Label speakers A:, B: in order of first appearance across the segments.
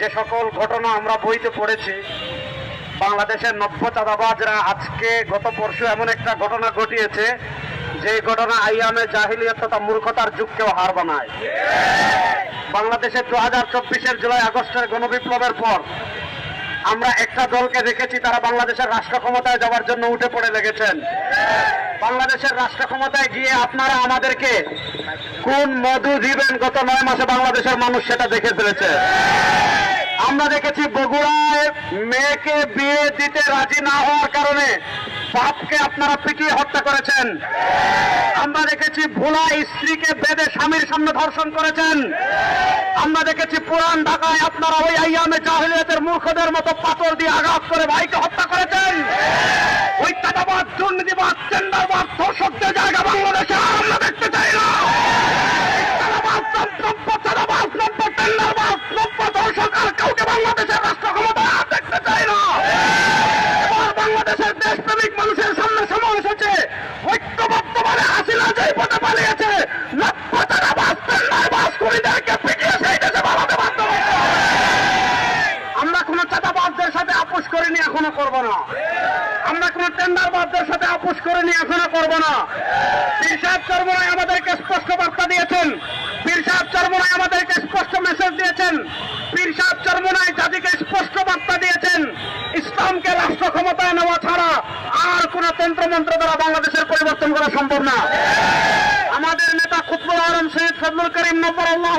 A: যে সকল ঘটনা আমরা বইতে পড়েছি, বাংলাদেশের নব্য চাঁদাবাজরা আজকে গত পরশু এমন একটা ঘটনা ঘটিয়েছে যে ঘটনা আইয়ামে জাহিলিয়ত তথা মূর্খতার যুগকেও হার বানায় বাংলাদেশের দু হাজার চব্বিশের জুলাই আগস্টের গণবিপ্লবের পর আমরা একটা দলকে দেখেছি, তারা বাংলাদেশের রাষ্ট্র ক্ষমতায় যাওয়ার জন্য উঠে পড়ে লেগেছেন। বাংলাদেশের রাষ্ট্র ক্ষমতায় গিয়ে আপনারা আমাদেরকে কোন মধু দিবেন গত নয় মাসে বাংলাদেশের মানুষ সেটা দেখে ফেলেছে। আমরা দেখেছি বগুড়ায় মেয়েকে বিয়ে দিতে রাজি না হওয়ার কারণে বাপকে আপনারা পিটিয়ে হত্যা করেছেন। আমরা দেখেছি ভোলা স্ত্রীকে বেদে স্বামীর সামনে ধর্ষণ করেছেন। আমরা দেখেছি পুরান ঢাকায় আপনারা ওই আইয়ামে জাহিলিয়াতের মূর্খদের মতো পাথর দিয়ে আঘাত করে ভাইকে হত্যা করেছেন। ওই চাঁদাবাদ দুর্নীতিবাদ, টেন্ডারবাদ, ধর্ষকদের জায়গা বাংলাদেশে আমরা দেখতে চাই না। করিনি এখনও করব না। পীর সাহেব চরমরাই আমাদেরকে স্পষ্ট বার্তা দিয়েছেন। পীর সাহেব চরমরাই আমাদেরকে স্পষ্ট মেসেজ দিয়েছেন। পীর সাহেব চরমরাই জাতিকে স্পষ্ট বার্তা দিয়েছেন। ইসলামকে রাষ্ট্র ক্ষমতায় নেওয়া ছাড়া আর কোন তন্ত্রমন্ত্র দ্বারা বাংলাদেশের পরিবর্তন করা সম্ভব না। আমাদের নেতা খুতবুল আলম সৈয়দ ফজলুল করিম নব্বর আল্লাহ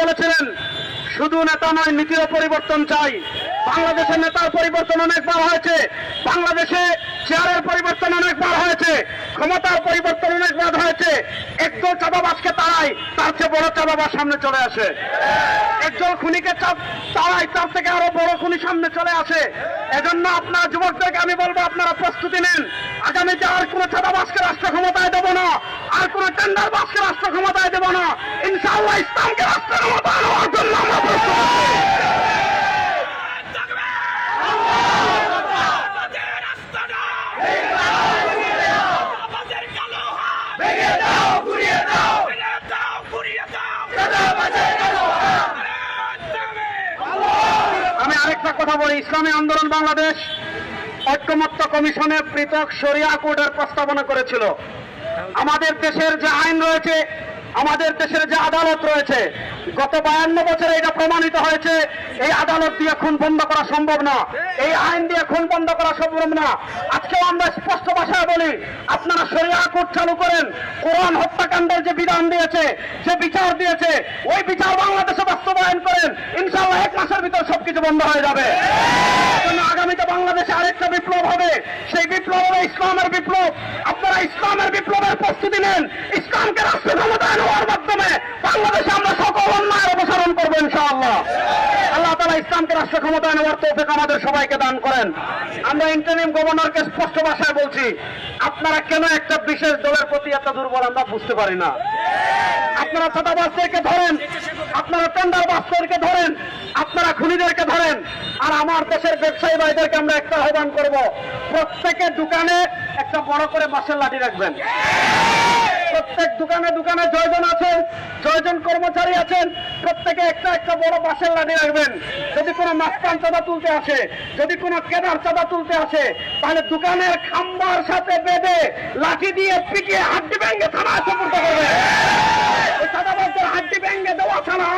A: বলেছিলেন, শুধু নেতা নয় নীতিরও পরিবর্তন চাই। বাংলাদেশের নেতার পরিবর্তন অনেকবার হয়েছে। বাংলাদেশে চেয়ারের পরিবর্তন অনেকবার হয়েছে। ক্ষমতার পরিবর্তন অনেকবার হয়েছে। একদল চাঁদাবাজকে তাড়াই তার চেয়ে বড় চাঁদাবাজ সামনে চলে আসে। একদল খুনিকে চাপ- তাড়াই তার থেকে আরও বড় খুনি সামনে চলে আসে। এজন্য আপনার যুবকদেরকে আমি বলব, আপনারা প্রস্তুতি নেন। আগামীতে আর কোন চাঁদাবাজকে রাষ্ট্র ক্ষমতায় দেবো না, আর কোন টেন্ডার বাসকে রাষ্ট্র ক্ষমতায় দেবো না। ইনশাআল্লাহ ইসলামকে রাষ্ট্র ক্ষমতায় নেওয়ার জন্য কথা বলি, ইসলামী আন্দোলন বাংলাদেশ ঐক্যমত্য কমিশনে পৃথক শরিয়া কোডের প্রস্তাবনা করেছিল। আমাদের দেশের যে আইন রয়েছে, আমাদের দেশের যে আদালত রয়েছে, গত বায়ান্ন বছরে এটা প্রমাণিত হয়েছে, এই আদালত দিয়ে খুন বন্ধ করা সম্ভব না, এই আইন দিয়ে খুন বন্ধ করা সম্ভব না। আজকেও আমরা স্পষ্ট ভাষায় বলি, আপনারা সরিয়া কোর্ট চালু করেন, কোরআন হত্যাকাণ্ডের যে বিধান দিয়েছে, যে বিচার দিয়েছে, ওই বিচার বাংলাদেশে বাস্তবায়ন করেন ইনশাআল্লাহ এক মাসের ভিতর সবকিছু বন্ধ হয়ে যাবে। আগামীতে বাংলাদেশে আরেকটা বিপ্লব হবে। সেই বিপ্লব হবে ইসলামের বিপ্লব। আপনারা ইসলামের বিপ্লবের প্রস্তুতি নেন। ইসলামকে রাষ্ট্র ক্ষমতায় নেওয়ার মাধ্যমে বাংলাদেশে আমরা সকল অন্যায়ের অপসারণ করব ইনশাআল্লাহ। ইসলামকে রাষ্ট্র ক্ষমতায় নেওয়ার তৌফিক আমাদের সবাইকে দান করেন। আমরা ইন্টারিম গভর্নরকে স্পষ্ট ভাষায় বলছি, আপনারা কেন একটা বিশেষ দলের প্রতি এত দুর্বল আমরা বুঝতে পারি না। আপনারা চাঁদাবাজদেরকে ধরেন, আপনারা টেন্ডার বাসদেরকে ধরেন, আপনারা খুনিদেরকে ধরেন, আর আমার দেশের ব্যবসায়ী ভাইদেরকে আমরা একটা আহ্বান করব, প্রত্যেকের দোকানে একটা বড় করে বাঁশের লাঠি রাখবেন। প্রত্যেক দোকানে দোকানে ছয়জন আছেন, জয়জন কর্মচারী আছেন, প্রত্যেকে একটা একটা বড় বাসের লাঠি রাখবেন। যদি কোনো মাস্তান চাঁদা তুলতে আসে, যদি কোনো কেদার চাঁদা তুলতে আসে, তাহলে দোকানের খাম্বার সাথে বেঁধে লাঠি দিয়ে পিটিয়ে হাড্ডি ব্যাঙ্গে থানা সম্পর্ক করবে হাড্ডি ব্যাঙ্গে দেওয়া ছাড়া